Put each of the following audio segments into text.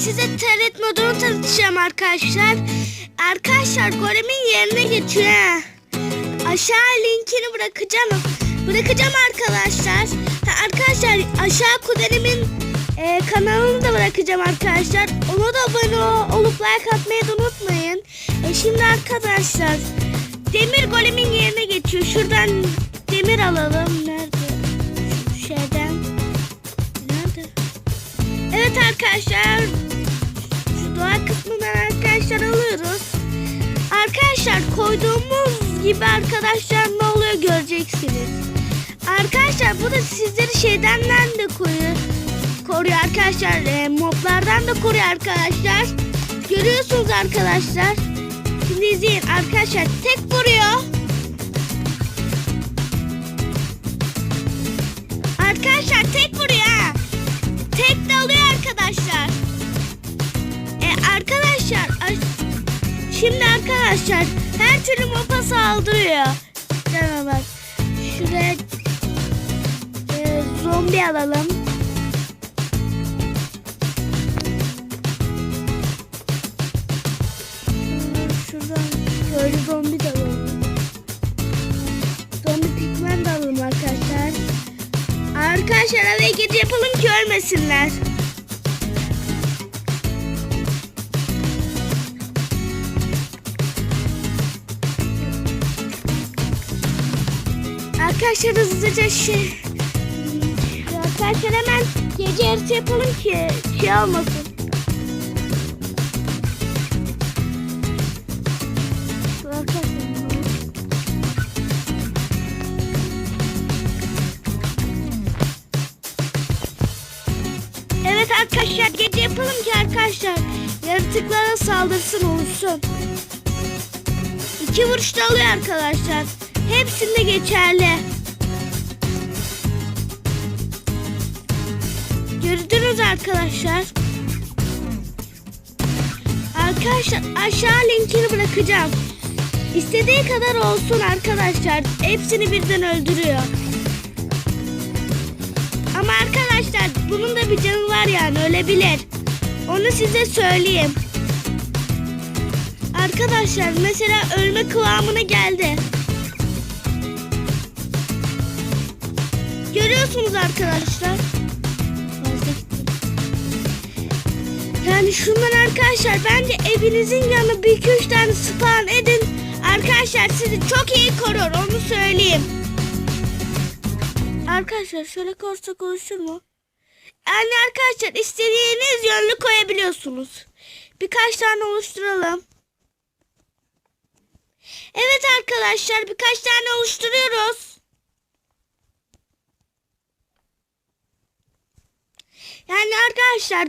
size taret modunu tanıtacağım arkadaşlar. Arkadaşlar golemin yerine geçiyor. Aşağı linkini bırakacağım. Bırakacağım arkadaşlar. Ha, arkadaşlar aşağı kudenimin e, kanalını da bırakacağım arkadaşlar. Ona da abone ol- olup like atmayı da unutmayın. E, şimdi arkadaşlar demir golemin yerine geçiyor. Şuradan demir alalım. Nerede? Şu şeyden. Nerede? Evet arkadaşlar. Arkadaşlar koyduğumuz gibi arkadaşlar ne oluyor göreceksiniz. Arkadaşlar bu da sizleri şeyden de koruyor. Koruyor arkadaşlar. E, moblardan da koruyor arkadaşlar. Görüyorsunuz arkadaşlar. Şimdi izleyin arkadaşlar. Tek vuruyor. Şimdi arkadaşlar her türlü mopa saldırıyor. Canavar. Şuraya e, zombi alalım. Şuradan köylü zombi de alalım. Zombi pigmen de alalım arkadaşlar. Arkadaşlar hareket yapalım ki ölmesinler. Arkadaşlar hızlıca şey... Arkadaşlar hemen gece yarısı yapalım ki şey olmasın. Evet arkadaşlar gece yapalım ki arkadaşlar yaratıklara saldırsın olsun. İki vuruşta alıyor arkadaşlar. Hepsinde geçerli. Gördünüz arkadaşlar. Arkadaşlar aşağı linkini bırakacağım. İstediği kadar olsun arkadaşlar. Hepsini birden öldürüyor. Ama arkadaşlar bunun da bir canı var yani ölebilir. Onu size söyleyeyim. Arkadaşlar mesela ölme kıvamına geldi. Görüyorsunuz arkadaşlar. Yani şundan arkadaşlar bence evinizin yanına bir iki üç tane spawn edin. Arkadaşlar sizi çok iyi korur onu söyleyeyim. Arkadaşlar şöyle korsak oluşur mu? Yani arkadaşlar istediğiniz yönlü koyabiliyorsunuz. Birkaç tane oluşturalım. Evet arkadaşlar birkaç tane oluşturuyoruz. Yani arkadaşlar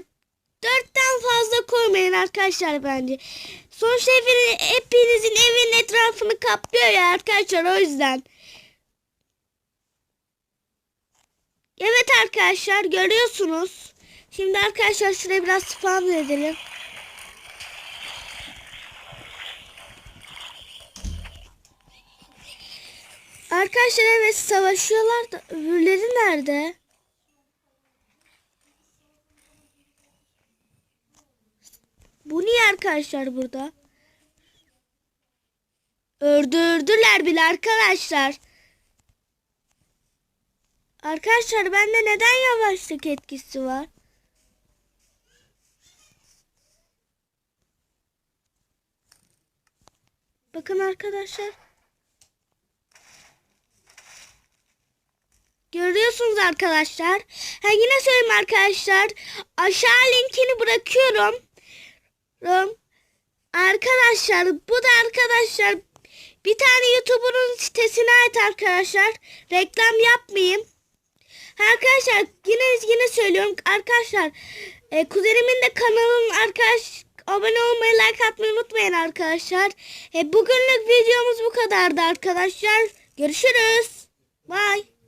dörtten fazla koymayın arkadaşlar bence. Sonuçta evini, hepinizin evin etrafını kaplıyor ya arkadaşlar o yüzden. Evet arkadaşlar görüyorsunuz. Şimdi arkadaşlar şuraya biraz spam edelim. Arkadaşlar evet savaşıyorlar da öbürleri nerede? Bu niye arkadaşlar burada? Öldürdüler bile arkadaşlar. Arkadaşlar bende neden yavaşlık etkisi var? Bakın arkadaşlar. Görüyorsunuz arkadaşlar. Ha yine söyleyeyim arkadaşlar. Aşağı linkini bırakıyorum. Rom. Arkadaşlar bu da arkadaşlar bir tane YouTuber'ın sitesine ait arkadaşlar. Reklam yapmayayım. Arkadaşlar yine yine söylüyorum arkadaşlar. E, kuzenimin de kanalının arkadaş abone olmayı like atmayı unutmayın arkadaşlar. E, bugünlük videomuz bu kadardı arkadaşlar. Görüşürüz. Bye.